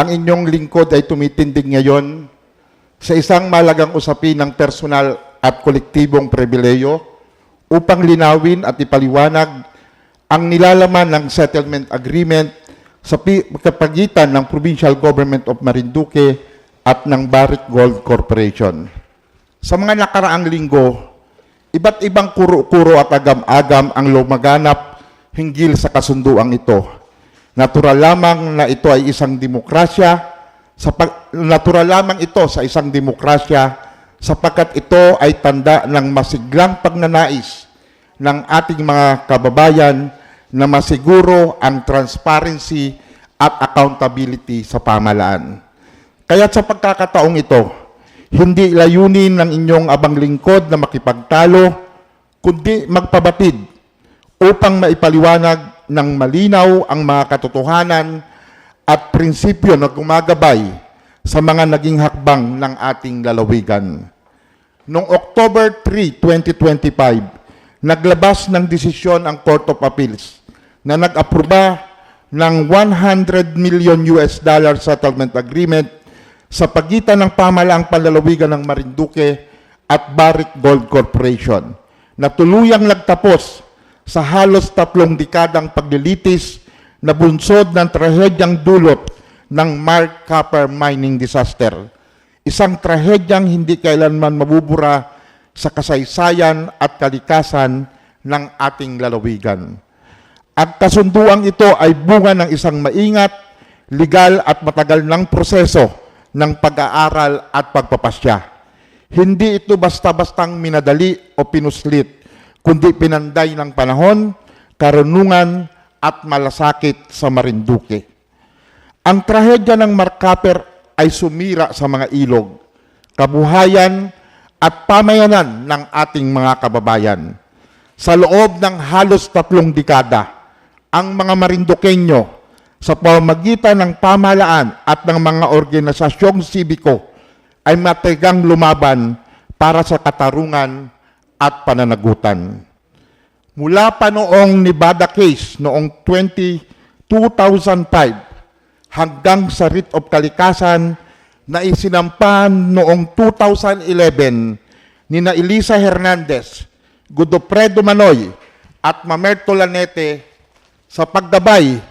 ang inyong lingkod ay tumitindig ngayon sa isang malagang usapin ng personal at kolektibong pribileyo upang linawin at ipaliwanag ang nilalaman ng settlement agreement sa kapagitan ng Provincial Government of Marinduque at ng Barrick Gold Corporation. Sa mga nakaraang linggo, iba't ibang kuro-kuro at agam-agam ang lumaganap hinggil sa kasunduang ito. Natural lamang na ito ay isang demokrasya, sa pag- natural lamang ito sa isang demokrasya sapagkat ito ay tanda ng masiglang pagnanais ng ating mga kababayan na masiguro ang transparency at accountability sa pamalaan. Kaya sa pagkakataong ito, hindi layunin ng inyong abang lingkod na makipagtalo, kundi magpabatid upang maipaliwanag ng malinaw ang mga katotohanan at prinsipyo na gumagabay sa mga naging hakbang ng ating lalawigan. Noong October 3, 2025, naglabas ng desisyon ang Court of Appeals na nag-aproba ng 100 million US dollar settlement agreement sa pagitan ng pamalaang panlalawigan ng Marinduque at Barrick Gold Corporation na tuluyang nagtapos sa halos tatlong dekadang paglilitis na bunsod ng trahedyang dulot ng Mark Copper mining disaster. Isang trahedyang hindi kailanman mabubura sa kasaysayan at kalikasan ng ating lalawigan. Ang kasunduang ito ay bunga ng isang maingat, legal at matagal ng proseso ng pag-aaral at pagpapasya. Hindi ito basta-bastang minadali o pinuslit, kundi pinanday ng panahon, karunungan at malasakit sa Marinduque. Ang trahedya ng Markaper ay sumira sa mga ilog, kabuhayan at pamayanan ng ating mga kababayan. Sa loob ng halos tatlong dekada, ang mga Marinduqueño sa pamagitan ng pamahalaan at ng mga organisasyong sibiko ay matigang lumaban para sa katarungan at pananagutan. Mula pa noong Nevada case noong 20, 2005 hanggang sa writ of kalikasan na isinampan noong 2011 ni na Elisa Hernandez, Godofredo Manoy at Mamerto Lanete sa paggabay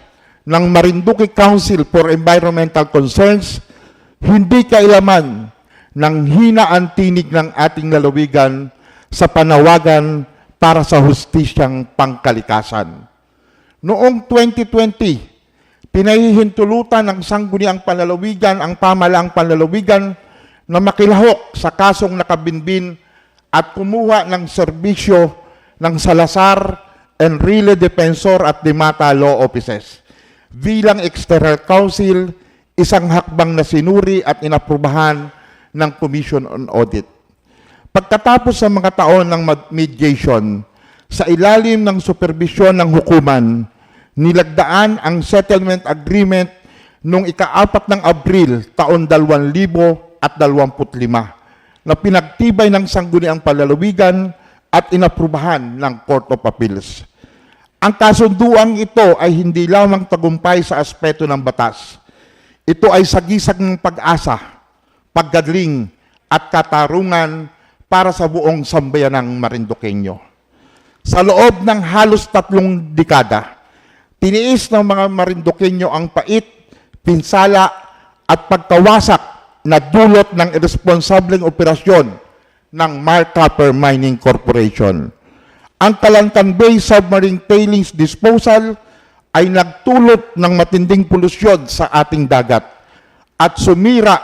ng Marinduque Council for Environmental Concerns, hindi kailaman ng hinaan tinig ng ating lalawigan sa panawagan para sa hustisyang pangkalikasan. Noong 2020, pinahihintulutan ng sangguniang panlalawigan ang pamalaang panlalawigan na makilahok sa kasong nakabinbin at kumuha ng serbisyo ng Salazar, Enrile Defensor at Dimata Law Offices. Bilang external counsel, isang hakbang na sinuri at inaprubahan ng Commission on Audit. Pagkatapos sa mga taon ng mediation, sa ilalim ng supervisyon ng hukuman, nilagdaan ang settlement agreement noong ikaapat ng Abril taon 2025 na pinagtibay ng sangguniang palalawigan at inaprubahan ng Court of Appeals. Ang kasunduang ito ay hindi lamang tagumpay sa aspeto ng batas. Ito ay sagisag ng pag-asa, paggadling at katarungan para sa buong sambayanang Marinduqueño. Sa loob ng halos tatlong dekada, tiniis ng mga Marinduqueño ang pait, pinsala at pagkawasak na dulot ng irresponsableng operasyon ng Mark Copper Mining Corporation. Ang Kalantan Bay Submarine Tailings Disposal ay nagtulot ng matinding polusyon sa ating dagat at sumira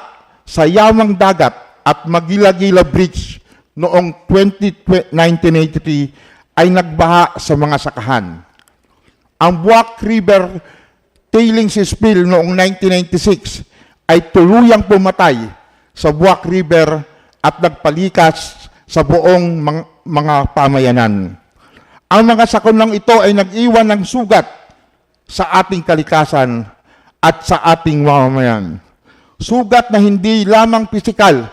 sa yamang dagat at Magila-Gila Bridge noong 20, 1983 ay nagbaha sa mga sakahan. Ang Buwak River tailings spill noong 1996 ay tuluyang pumatay sa Buwak River at nagpalikas sa buong mga, mga pamayanan. Ang mga sakunang ito ay nag-iwan ng sugat sa ating kalikasan at sa ating mamamayan. Sugat na hindi lamang pisikal,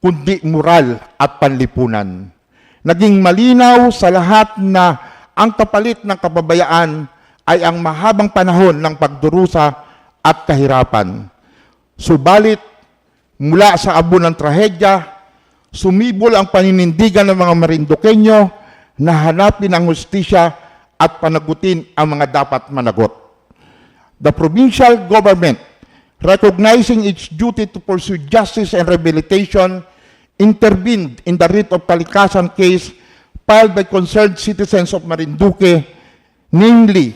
kundi moral at panlipunan. Naging malinaw sa lahat na ang kapalit ng kababayaan ay ang mahabang panahon ng pagdurusa at kahirapan. Subalit, mula sa abo ng trahedya, sumibol ang paninindigan ng mga Marinduqueño na hanapin ang hustisya at panagutin ang mga dapat managot. The provincial government, recognizing its duty to pursue justice and rehabilitation, intervened in the writ of Kalikasan case filed by concerned citizens of Marinduque, namely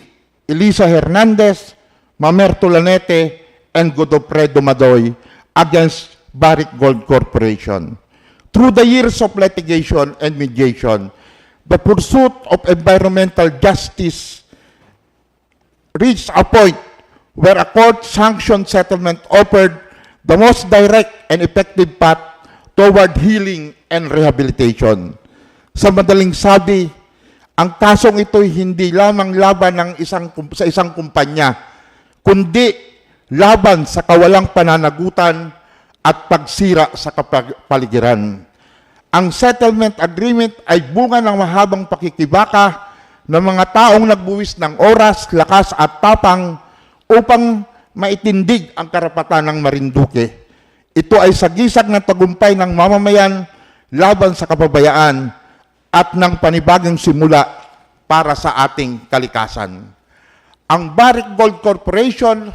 Elisa Hernandez, Mamer Tulanete, and Godofredo Madoy against Barrick Gold Corporation. Through the years of litigation and mediation, the pursuit of environmental justice reached a point where a court-sanctioned settlement offered the most direct and effective path toward healing and rehabilitation. Sa madaling sabi, ang kasong ito hindi lamang laban ng isang, sa isang kumpanya, kundi laban sa kawalang pananagutan at pagsira sa kapaligiran. Ang settlement agreement ay bunga ng mahabang pakikibaka ng mga taong nagbuwis ng oras, lakas at tapang upang maitindig ang karapatan ng Marinduque. Ito ay sagisag ng tagumpay ng mamamayan laban sa kapabayaan at ng panibagong simula para sa ating kalikasan. Ang Barrick Gold Corporation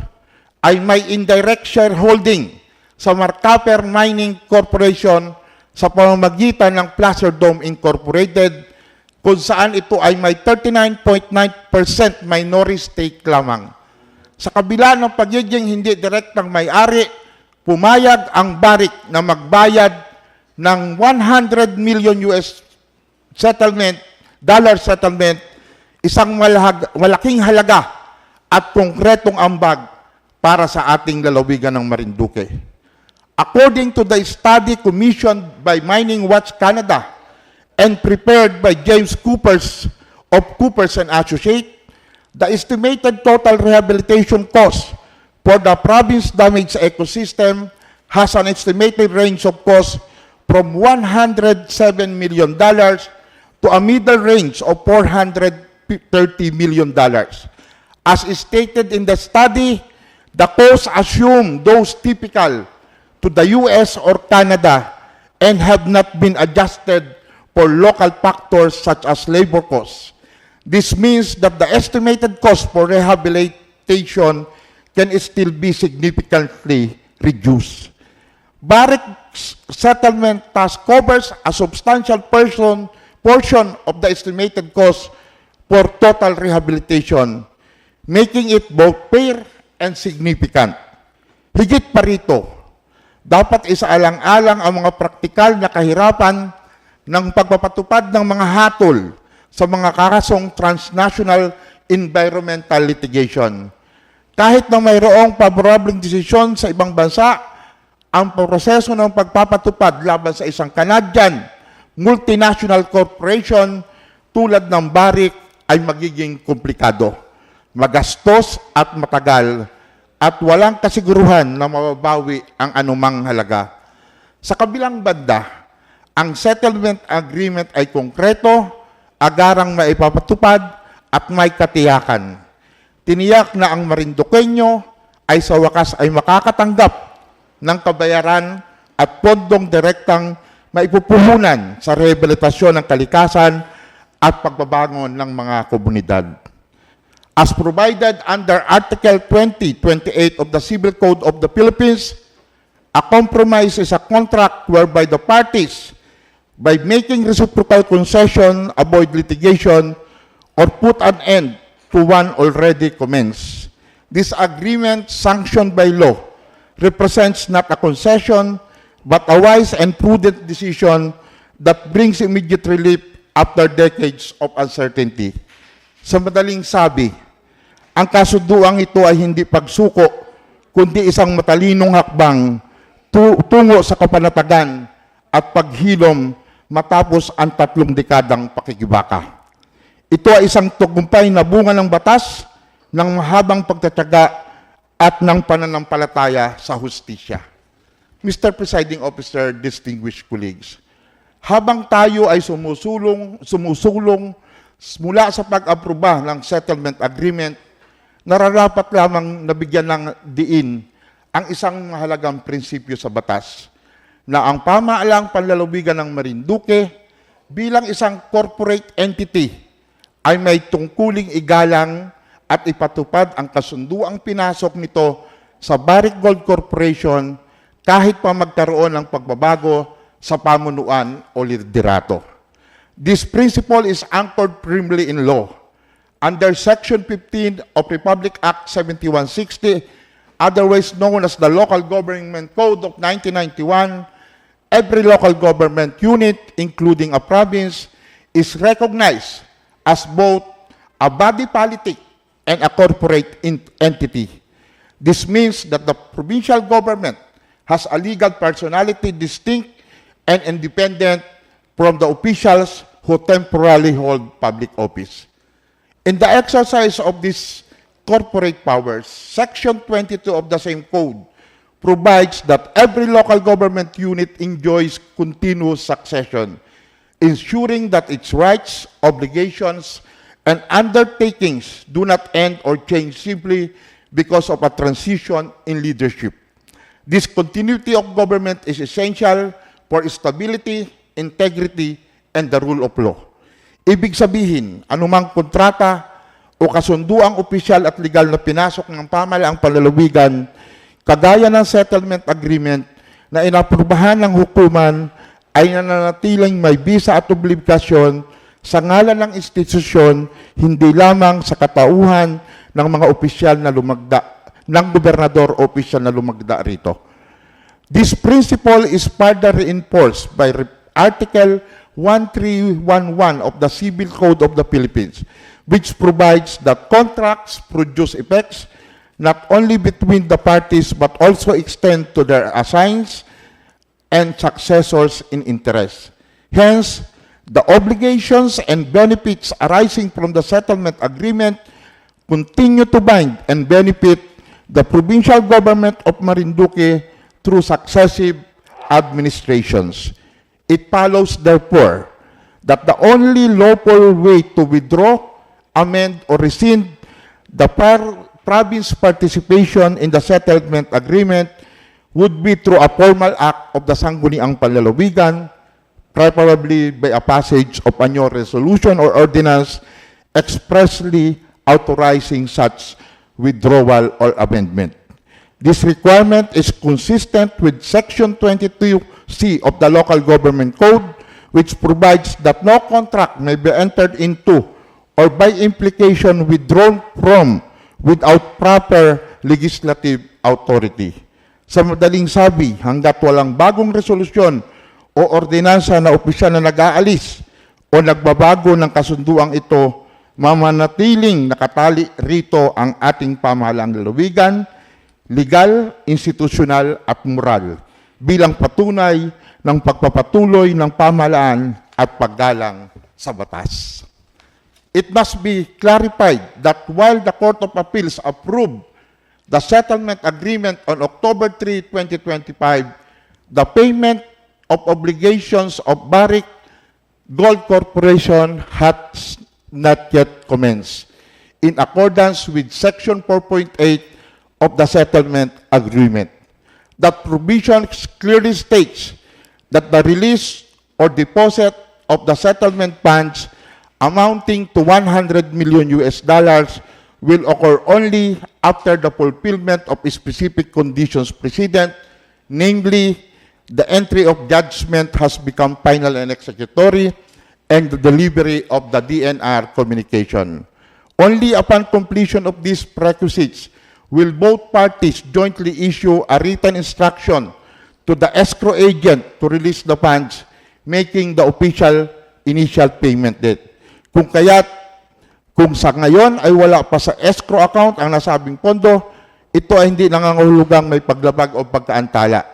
ay may indirect shareholding sa Marcaper Mining Corporation sa pamamagitan ng Placer Dome Incorporated kung saan ito ay may 39.9% minority stake lamang. Sa kabila ng pagiging hindi direktang may-ari, pumayag ang Barrick na magbayad ng 100 million US settlement, dollar settlement, isang malahag, malaking halaga at konkretong ambag para sa ating lalawigan ng Marinduque. According to the study commissioned by Mining Watch Canada and prepared by James Coopers of Coopers and Associate, the estimated total rehabilitation cost for the province damaged ecosystem has an estimated range of cost from 107 million dollars to a middle range of 430 million dollars. As stated in the study, the costs assume those typical to the US or Canada and have not been adjusted for local factors such as labor costs. This means that the estimated cost for rehabilitation can still be significantly reduced. Barrick's settlement thus covers a substantial person, portion of the estimated cost for total rehabilitation, making it both fair and significant. Higit pa rito, dapat isaalang-alang ang mga praktikal na kahirapan ng pagpapatupad ng mga hatol sa mga kakasong transnational environmental litigation. Kahit na mayroong paborableng desisyon sa ibang bansa, ang proseso ng pagpapatupad laban sa isang Canadian multinational corporation tulad ng Barrick ay magiging komplikado, magastos at matagal at walang kasiguruhan na mababawi ang anumang halaga. Sa kabilang banda, ang settlement agreement ay konkreto, agarang maipapatupad at may katiyakan. Tiniyak na ang Marinduqueño ay sa wakas ay makakatanggap ng kabayaran at pondong direktang maipupuhunan sa rehabilitasyon ng kalikasan at pagbabangon ng mga komunidad. As provided under Article 2028 of the Civil Code of the Philippines, a compromise is a contract whereby the parties, by making reciprocal concession, avoid litigation, or put an end to one already commenced. This agreement, sanctioned by law, represents not a concession, but a wise and prudent decision that brings immediate relief after decades of uncertainty. Sa madaling sabi, ang kasunduang ito ay hindi pagsuko, kundi isang matalinong hakbang tu- tungo sa kapanatagan at paghilom matapos ang tatlong dekadang pakikibaka. Ito ay isang tagumpay na bunga ng batas, ng mahabang pagtatyaga at ng pananampalataya sa hustisya. Mr. Presiding Officer, distinguished colleagues, habang tayo ay sumusulong, sumusulong mula sa pag-aproba ng settlement agreement, nararapat lamang nabigyan ng diin ang isang mahalagang prinsipyo sa batas na ang pamaalang panlalawigan ng Marinduque bilang isang corporate entity ay may tungkuling igalang at ipatupad ang kasunduang pinasok nito sa Barrick Gold Corporation kahit pa magkaroon ng pagbabago sa pamunuan o liderato. This principle is anchored firmly in law. Under Section 15 of Republic Act 7160, otherwise known as the Local Government Code of 1991, every local government unit, including a province, is recognized as both a body politic and a corporate entity. This means that the provincial government has a legal personality distinct and independent from the officials who temporarily hold public office. In the exercise of these corporate powers, Section 22 of the same code provides that every local government unit enjoys continuous succession, ensuring that its rights, obligations, and undertakings do not end or change simply because of a transition in leadership. This continuity of government is essential for stability, integrity, and the rule of law. Ibig sabihin, anumang kontrata o kasunduang opisyal at legal na pinasok ng pamalaang panlalawigan, kagaya ng settlement agreement na inaprubahan ng hukuman ay nananatiling may bisa at obligasyon sa ngalan ng institusyon, hindi lamang sa katauhan ng mga opisyal na lumagda, ng gobernador o opisyal na lumagda rito. This principle is further reinforced by Article 1311 of the Civil Code of the Philippines, which provides that contracts produce effects not only between the parties but also extend to their assigns and successors in interest. Hence, the obligations and benefits arising from the settlement agreement continue to bind and benefit the provincial government of Marinduque through successive administrations. It follows, therefore, that the only lawful way to withdraw, amend, or rescind the par- province participation in the settlement agreement would be through a formal act of the Sangguniang Panlalawigan, preferably by a passage of a new resolution or ordinance expressly authorizing such withdrawal or amendment. This requirement is consistent with Section 22C of the Local Government Code, which provides that no contract may be entered into or by implication withdrawn from without proper legislative authority. Sa madaling sabi, hanggat walang bagong resolusyon o ordinansa na opisyal na nag-aalis o nagbabago ng kasunduang ito, mamanatiling nakatali rito ang ating pamahalang lalawigan, legal, institusyonal at moral bilang patunay ng pagpapatuloy ng pamahalaan at paggalang sa batas. It must be clarified that while the Court of Appeals approved the settlement agreement on October 3, 2025, the payment of obligations of Barrick Gold Corporation has not yet commenced in accordance with Section 4.8 of the settlement agreement. That provision clearly states that the release or deposit of the settlement funds amounting to 100 million US dollars will occur only after the fulfillment of specific conditions precedent, namely, the entry of judgment has become final and executory, and the delivery of the DNR communication. Only upon completion of these prerequisites will both parties jointly issue a written instruction to the escrow agent to release the funds, making the official initial payment date. Kung kaya't kung sa ngayon ay wala pa sa escrow account ang nasabing pondo, ito ay hindi nangangahulugang may paglabag o pagkaantala.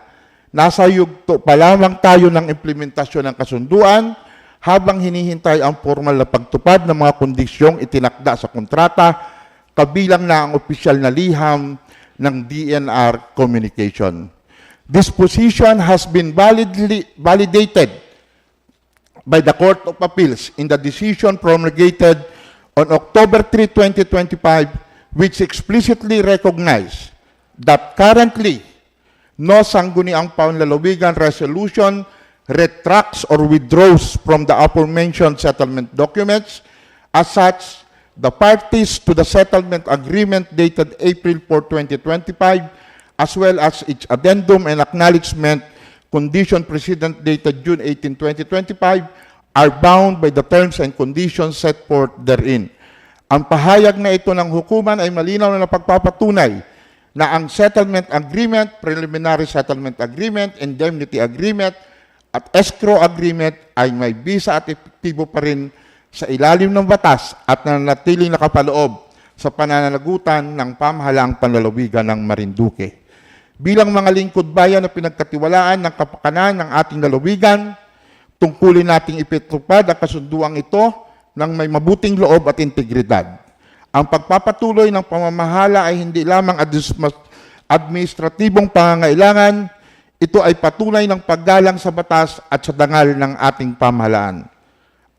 Nasa yugto pa lamang tayo ng implementasyon ng kasunduan habang hinihintay ang formal na pagtupad ng mga kondisyong itinakda sa kontrata, kabilang na ang opisyal na liham ng DNR communication. This position has been validly, validated by the Court of Appeals in the decision promulgated on October 3, 2025, which explicitly recognized that currently no sangguniang panlalawigan resolution retracts or withdraws from the aforementioned settlement documents. As such, the parties to the settlement agreement dated April 4, 2025, as well as its addendum and acknowledgement condition precedent dated June 18, 2025, are bound by the terms and conditions set forth therein. Ang pahayag na ito ng hukuman ay malinaw na pagpapatunay na ang settlement agreement, preliminary settlement agreement, indemnity agreement, at escrow agreement ay may bisa at epektibo pa rin sa ilalim ng batas at nananatiling nakapaloob sa pananalagutan ng pamahalaang panlalawigan ng Marinduque. Bilang mga lingkod bayan na pinagkatiwalaan ng kapakanan ng ating lalawigan, tungkulin nating ipitupad ang kasunduang ito ng may mabuting loob at integridad. Ang pagpapatuloy ng pamamahala ay hindi lamang administratibong pangangailangan, ito ay patunay ng paggalang sa batas at sa dangal ng ating pamahalaan.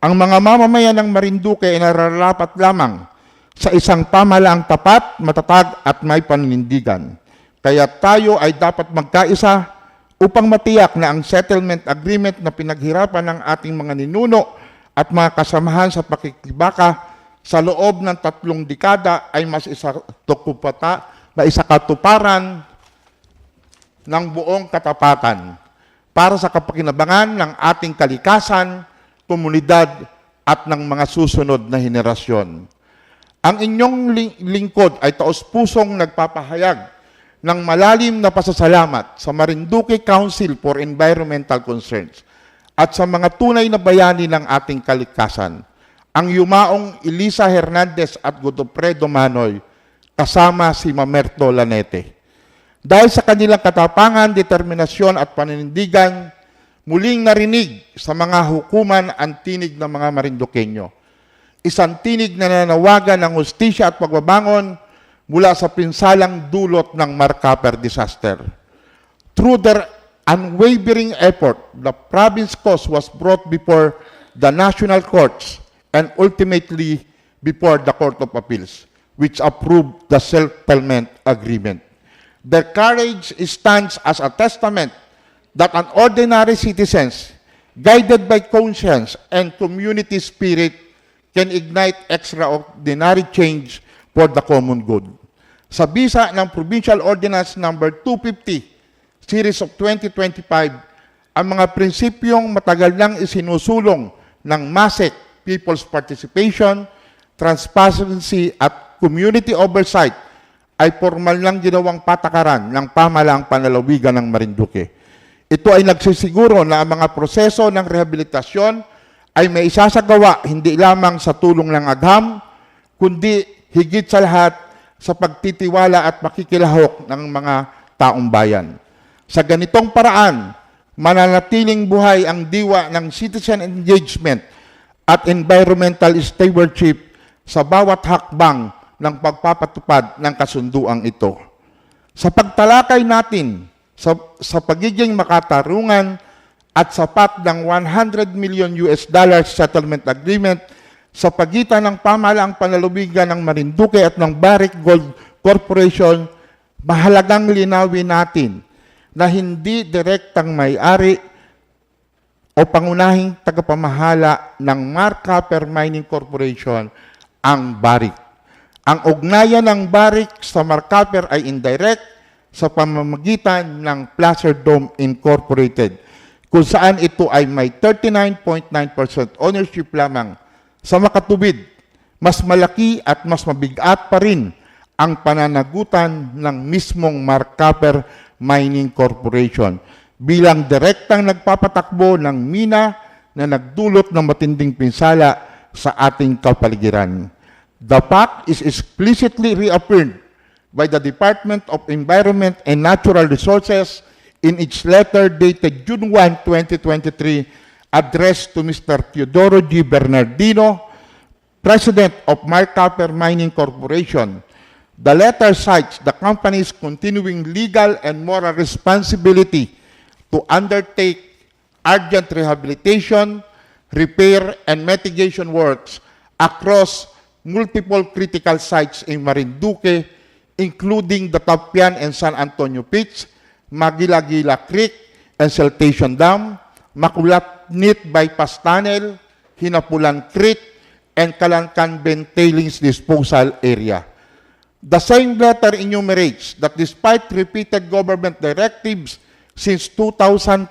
Ang mga mamamayan ng Marinduque ay nararapat lamang sa isang pamahalaang tapat, matatag at may paninindigan. Kaya tayo ay dapat magkaisa upang matiyak na ang settlement agreement na pinaghirapan ng ating mga ninuno at mga kasamahan sa pakikibaka sa loob ng tatlong dekada ay mas isa tukupata, maisakatuparan ng buong katapatan para sa kapakinabangan ng ating kalikasan, komunidad at ng mga susunod na henerasyon. Ang inyong ling- lingkod ay taos-pusong nagpapahayag ng malalim na pasasalamat sa Marinduque Council for Environmental Concerns at sa mga tunay na bayani ng ating kalikasan, ang yumaong Elisa Hernandez at Godofredo Manoy, kasama si Mamerto Lanete. Dahil sa kanilang katapangan, determinasyon at paninindigan, muling narinig sa mga hukuman ang tinig ng mga Marinduqueño. Isang tinig na nanawagan ng hustisya at pagbabangon mula sa pinsalang dulot ng Marcaper disaster. Through their unwavering effort, the province cause was brought before the national courts and ultimately before the Court of Appeals, which approved the settlement agreement. Their courage stands as a testament that an ordinary citizens, guided by conscience and community spirit, can ignite extraordinary change for the common good. Sa bisa ng Provincial Ordinance Number 250, Series of 2025, ang mga prinsipyong matagal nang isinusulong ng MASEC, People's Participation, Transparency at Community Oversight ay formal lang ginawang patakaran ng pamalaang panlalawigan ng Marinduque. Ito ay nagsisiguro na ang mga proseso ng rehabilitasyon ay may isasagawa hindi lamang sa tulong ng agham, kundi higit sa lahat sa pagtitiwala at makikilahok ng mga taong bayan. Sa ganitong paraan, mananatiling buhay ang diwa ng citizen engagement at environmental stewardship sa bawat hakbang ng pagpapatupad ng kasunduang ito. Sa pagtalakay natin sa, sa pagiging makatarungan at sapat ng 100 million US dollars settlement agreement sa pagitan ng pamahalaang panlalubigan ng Marinduque at ng Barrick Gold Corporation, mahalagang linawin natin na hindi direktang may-ari o pangunahing tagapamahala ng Marca Per Mining Corporation ang Barrick. Ang ugnayan ng Barrick sa Marcaper ay indirect sa pamamagitan ng Placer Dome Incorporated, kung saan ito ay may 39.9% ownership lamang sa makatubid. Mas malaki at mas mabigat pa rin ang pananagutan ng mismong Marcaper Mining Corporation bilang direktang nagpapatakbo ng mina na nagdulot ng matinding pinsala sa ating kapaligiran. The fact is explicitly reaffirmed by the Department of Environment and Natural Resources in its letter dated June 1, 2023, addressed to Mr. Teodoro G. Bernardino, President of Marcaper Mining Corporation. The letter cites the company's continuing legal and moral responsibility to undertake urgent rehabilitation, repair, and mitigation works across multiple critical sites in Marinduque, including the Tapian and San Antonio pits, Magila-Gila Creek and Siltation Dam, Makulatnit Bypass Tunnel, Hinapulan Creek, and Kalankan Tailings Disposal Area. The same letter enumerates that despite repeated government directives since 2005,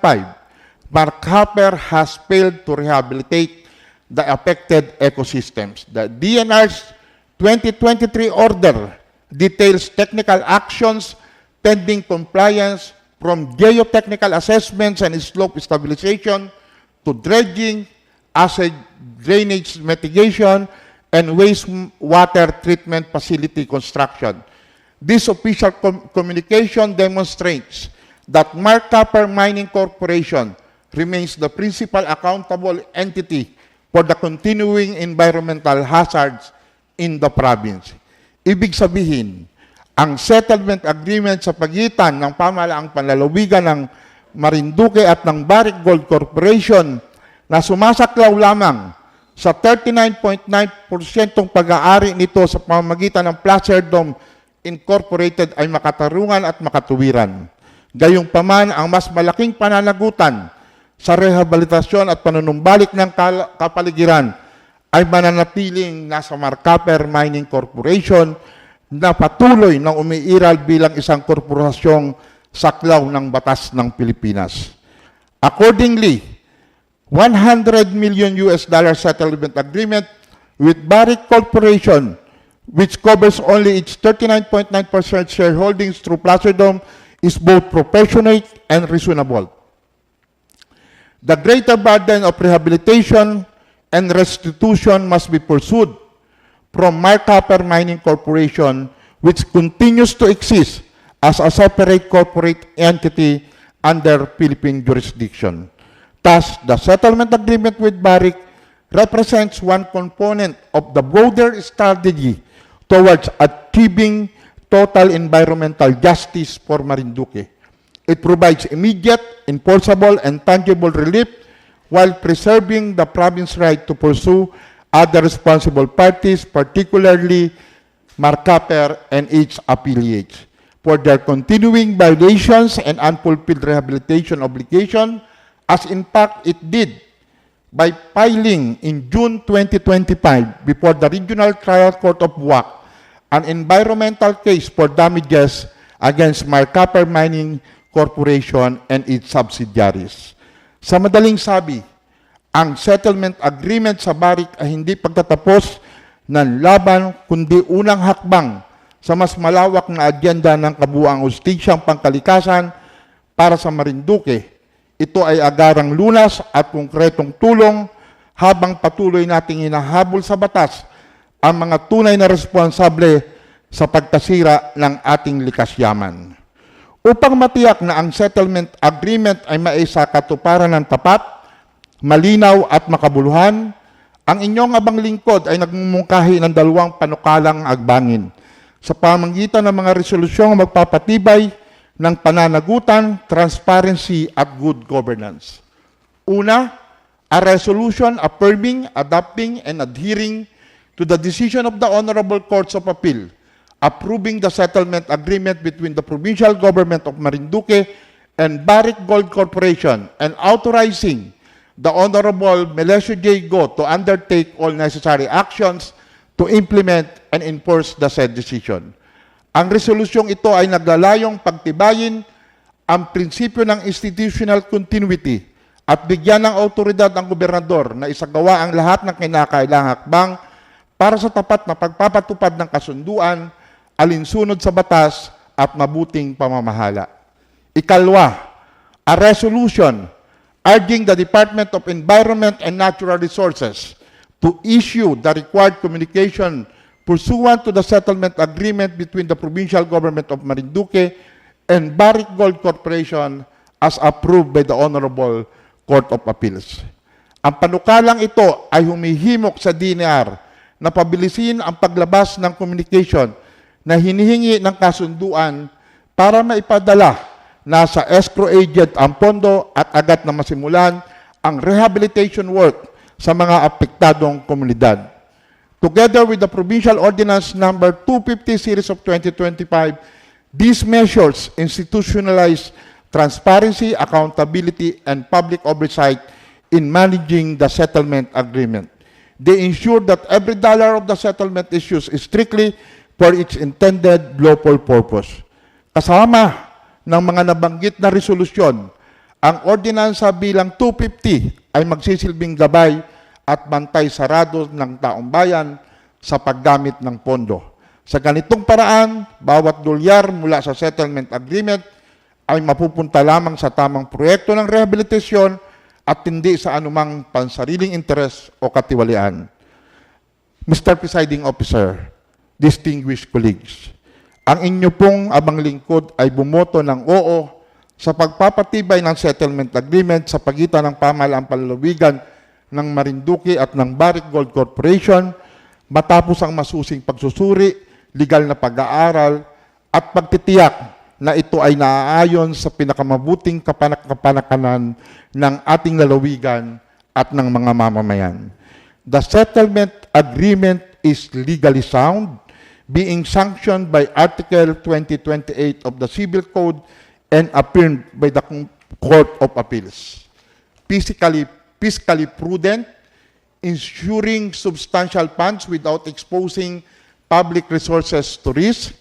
Mark Hopper has failed to rehabilitate the affected ecosystems. The DNR's 2023 order details technical actions pending compliance from geotechnical assessments and slope stabilization to dredging, acid drainage mitigation, and wastewater treatment facility construction. This official com- communication demonstrates that Mark Copper Mining Corporation remains the principal accountable entity for the continuing environmental hazards in the province. Ibig sabihin, ang settlement agreement sa pagitan ng pamalaang panlalawigan ng Marinduque at ng Barrick Gold Corporation na sumasaklaw lamang sa 39.9% pag-aari nito sa pamamagitan ng Placer Dome Incorporated ay makatarungan at makatuwiran. Gayunpaman, ang mas malaking pananagutan sa rehabilitasyon at panunumbalik ng kapaligiran ay mananatiling nasa Marcaper Mining Corporation na patuloy na umiiral bilang isang korporasyong saklaw ng batas ng Pilipinas. Accordingly, 100 million US dollar settlement agreement with Barrick Corporation, which covers only its 39.9% shareholdings through Placidom, is both proportionate and reasonable. The greater burden of rehabilitation and restitution must be pursued from Copper Mining Corporation, which continues to exist as a separate corporate entity under Philippine jurisdiction. Thus, the settlement agreement with Barrick represents one component of the broader strategy towards achieving total environmental justice for Marinduque. It provides immediate, enforceable, and tangible relief while preserving the province's right to pursue other responsible parties, particularly Marcaper and its affiliates, for their continuing violations and unfulfilled rehabilitation obligation, as in fact it did by filing in June 2025 before the Regional Trial Court of WAC an environmental case for damages against Marcaper Mining Corporation and its subsidiaries. Sa madaling sabi, ang settlement agreement sa Barrick ay hindi pagtatapos ng laban kundi unang hakbang sa mas malawak na agenda ng kabuang ustisyang pangkalikasan para sa Marinduque. Ito ay agarang lunas at konkretong tulong habang patuloy nating hinahabol sa batas ang mga tunay na responsable sa pagkasira ng ating likas yaman. Upang matiyak na ang settlement agreement ay maisa katuparan ng tapat, malinaw at makabuluhan, ang inyong abang lingkod ay nagmumungkahi ng dalawang panukalang agbangin sa pamagitan ng mga resolusyong magpapatibay ng pananagutan, transparency at good governance. Una, a resolution affirming, adopting, and adhering to the decision of the Honorable Courts of Appeal approving the settlement agreement between the provincial government of Marinduque and Barrick Gold Corporation and authorizing the Honorable Melesio J. Go to undertake all necessary actions to implement and enforce the said decision. Ang resolusyong ito ay naglalayong pagtibayin ang prinsipyo ng institutional continuity at bigyan ng autoridad ang gobernador na isagawa ang lahat ng kinakailangang hakbang para sa tapat na pagpapatupad ng kasunduan, alinsunod sa batas at mabuting pamamahala. Ikalwa, a resolution urging the Department of Environment and Natural Resources to issue the required communication pursuant to the settlement agreement between the provincial government of Marinduque and Barrick Gold Corporation as approved by the Honorable Court of Appeals. Ang panukalang ito ay humihimok sa DNR na pabilisin ang paglabas ng communication na hinihingi ng kasunduan para maipadala na sa escrow agent ang pondo at agad na masimulan ang rehabilitation work sa mga apektadong komunidad. Together with the Provincial Ordinance Number 250 Series of 2025, these measures institutionalize transparency, accountability, and public oversight in managing the settlement agreement. They ensure that every dollar of the settlement is used strictly for its intended lawful purpose. Kasama ng mga nabanggit na resolusyon, ang ordinansa bilang 250 ay magsisilbing gabay at bantay sarado ng taong bayan sa paggamit ng pondo. Sa ganitong paraan, bawat dolyar mula sa settlement agreement ay mapupunta lamang sa tamang proyekto ng rehabilitasyon at hindi sa anumang pansariling interes o katiwalian. Mr. Presiding Officer, distinguished colleagues, ang inyo pong abang lingkod ay bumoto ng oo sa pagpapatibay ng settlement agreement sa pagitan ng pamahalaang panlalawigan ng Marinduque at ng Barrick Gold Corporation matapos ang masusing pagsusuri, legal na pag-aaral at pagtitiyak na ito ay naaayon sa pinakamabuting kapanak- kapanakanan ng ating lalawigan at ng mga mamamayan. The settlement agreement is legally sound, being sanctioned by Article 2028 of the Civil Code and affirmed by the Court of Appeals. Physically, fiscally prudent, ensuring substantial funds without exposing public resources to risk,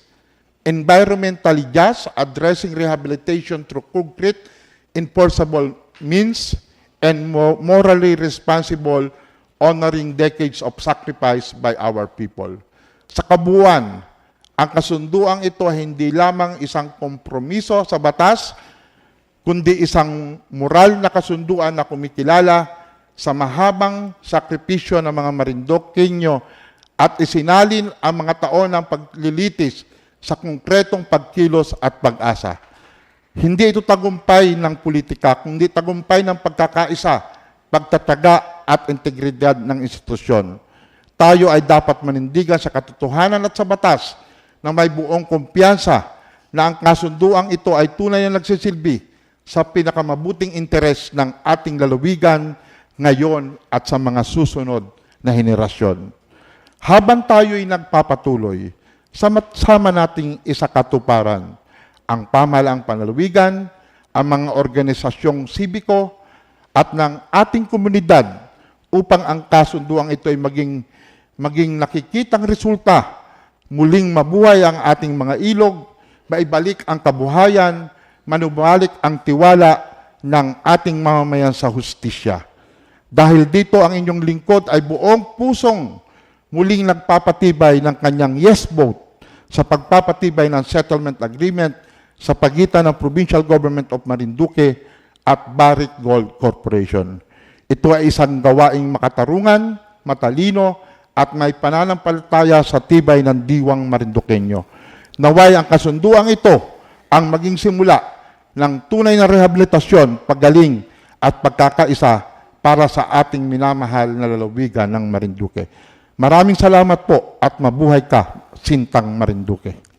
environmentally just, addressing rehabilitation through concrete, enforceable means, and mo- morally responsible, honoring decades of sacrifice by our people. Sa kabuuan, ang kasunduang ito ay hindi lamang isang kompromiso sa batas, kundi isang moral na kasunduan na kumikilala sa mahabang sakripisyo ng mga Marindokenyo at isinalin ang mga taon ng paglilitis sa konkretong pagkilos at pag-asa. Hindi ito tagumpay ng politika, kundi tagumpay ng pagkakaisa, pagtataga at integridad ng institusyon. Tayo ay dapat manindigan sa katotohanan at sa batas na may buong kumpiyansa na ang kasunduang ito ay tunay na nagsisilbi sa pinakamabuting interes ng ating lalawigan ngayon at sa mga susunod na henerasyon. Habang tayo'y nagpapatuloy, sama-sama nating isakatuparan ang pamahalaang panlalawigan, ang mga organisasyong sibiko, at ng ating komunidad upang ang kasunduang ito ay maging, maging nakikitang resulta, muling mabuhay ang ating mga ilog, maibalik ang kabuhayan, manubalik ang tiwala ng ating mamamayan sa hustisya. Dahil dito ang inyong lingkod ay buong pusong muling nagpapatibay ng kanyang yes vote sa pagpapatibay ng settlement agreement sa pagitan ng Provincial Government of Marinduque at Barrick Gold Corporation. Ito ay isang gawaing makatarungan, matalino, at may pananampalataya sa tibay ng diwang Marinduqueño. Naway ang kasunduang ito ang maging simula ng tunay na rehabilitasyon, paggaling at pagkakaisa para sa ating minamahal na lalawigan ng Marinduque. Maraming salamat po at mabuhay ka, Sintang Marinduque.